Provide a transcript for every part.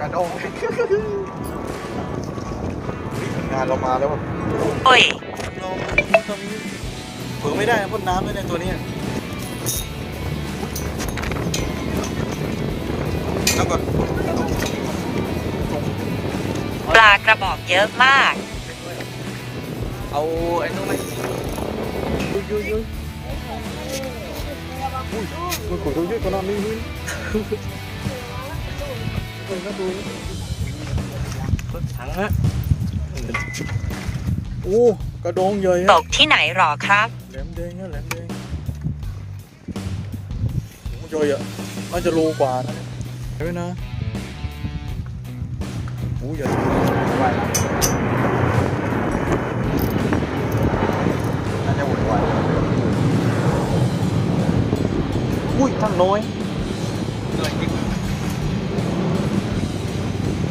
กระดงงานเรามาแล้วแบบโอ้ยเราตอนนี้เผือไม่ได้นะพ่นน้ำด้วยเนี่ยตัวเนี้ยแล้วก็ปลากระบอกเยอะมาก เอาไอ้นู้นไหมยุยยุยยุยอุ้ยมันขดตัวยืดตัวนั้นนี่นี่เออ ก็ดูถังฮะโอ้กระดองใหญ่ตฮะกที่ไหนหรอครับ แหลมแดงนะแหลมแดงโอ้ใหญ่อะน่าจะโลกว่านะเนี่ยเห็นไหมนะโอ้ใหญ่ไหวนะน่าจะไหวไหวอุ้ยทั้งน้อย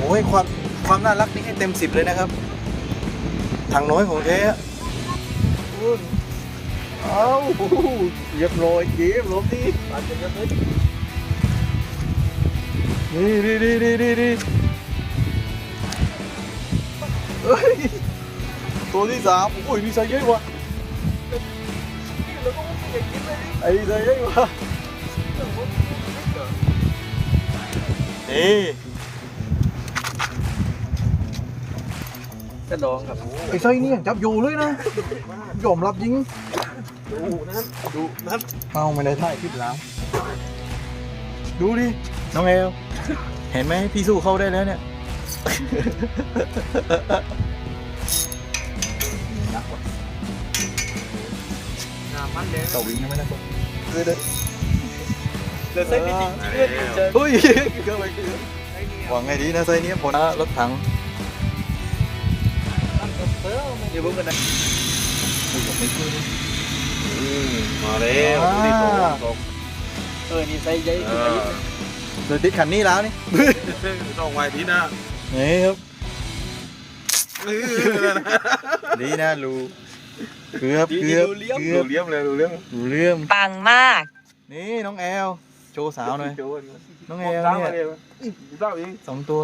อ้ยความความน่ารักนี่ให้เต็มสิบเลยนะครับถังน้อยของแท้อะเอาเรียบร้อยเกมลบดิปัดกันยับเลยนี่นี่นี่นี่นี่นี่เฮ้ยตัวที่สามโอ้ยนี่ใส่เยอะว่ะไอ้นี่ใส่เยอะว่ะนี่ กระดองครับไอ้ไส้เนี่ยจับอยู่เลยนะยอมรับยิงดูนะดูนะเอาไม่ได้ถ่ายคลิปแล้ว ดูดิ น้องเอลเห็นไหมพี่สู้เข้าได้แล้วเนี่ยงามมันเลยต่อวิ่งยังไม่ได้ตัวเลยเด้อเหลือเส้นนิดเดียวเลือดเจอเฮ้ยเกินไปเกินหวังไงดีนะไส้เนี้ยผมนะรถถัง เดี๋ยวบุ้งกันนะมาแล้วอ่านี่ตรงตรงเออ นี่ใส่ใหญ่ขึ้นไปเดี๋ยวติดขันนี้แล้วนี่ต้องไว้ที่น้านี่ครับดีนะรูเกือบเกือบเลี้ยมเกืดูอบเลี้ยมเลยดูเลี้ยมดูเรื่องปังมาก นี่น้องแอลโชว์สาวหน่อย น้องแอลเนี่ยสองตัว